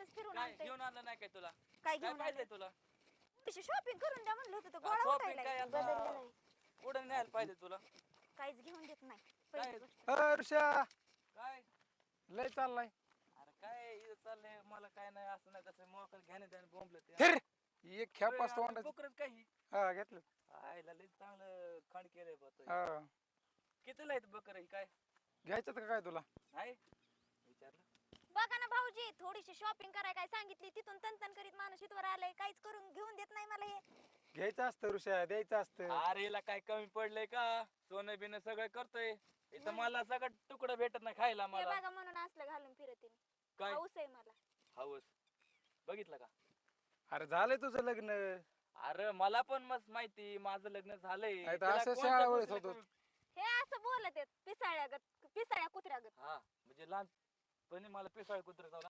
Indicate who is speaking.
Speaker 1: गावातच फिरून
Speaker 2: काय
Speaker 1: आणते
Speaker 2: घेऊन आणलं नाही काय तुला?
Speaker 1: काय
Speaker 2: काय
Speaker 1: घेऊन
Speaker 2: पाहिजे? तुला?
Speaker 1: तशी शॉपिंग करून द्या म्हणलं होतं तर गोळा उठायला बदललं नाही.
Speaker 2: पुढे न्यायला पाहिजे तुला.
Speaker 1: काहीच घेऊन देत नाही.
Speaker 2: काय?
Speaker 3: लय चाललाय.
Speaker 2: अरे काय इथं चाललंय मला काय नाही असं नाही तसं मोकळ घ्याने त्याने बोंबलं ते
Speaker 3: फिर! एक खेप असतो अंडा
Speaker 2: बुकरच काही
Speaker 3: हा? घेतलं.
Speaker 2: आईला लय चांगलं खंड केलंय बा तो.
Speaker 3: हा.
Speaker 2: कितीला आहेत बकर ही काय?
Speaker 3: घ्यायचं का काय तुला?
Speaker 2: नाही? विचारलं.
Speaker 1: बघा ना भाऊजी थोडीशी शॉपिंग कराय काय सांगितली? तिथून तनतन करीत माणूस इथवर आलाय. काहीच करून घेऊन देत नाही मला हे.
Speaker 3: घ्यायचं असतं ऋषा द्यायचं असतं.
Speaker 2: अरे हिला काय कमी पडलंय का? सोनं बिनं सगळं करतोय. इथं मला सगळं तुकडं भेटत नाही खायला
Speaker 1: हे
Speaker 2: मला.
Speaker 1: बघा म्हणून असलं घालून फिरते मी
Speaker 2: काय?
Speaker 1: पाऊस आहे मला.
Speaker 2: हवस बघितलं का?
Speaker 3: अरे झालंय तुझं लग्न.
Speaker 2: अरे मला पण मस्त माहिती. माझं लग्न झालंय.
Speaker 3: नाही तर
Speaker 2: तिला
Speaker 3: असं
Speaker 2: कोणत्या
Speaker 3: शाळा वळीत
Speaker 2: गोष्टीला
Speaker 3: होतो.
Speaker 2: कमी-
Speaker 1: हे असं बोलत आहेत पिसाळ्यागत पिसाळ्या कुत्र्यागत
Speaker 2: हा म्हणजे पण मला पिसाळ कुत्र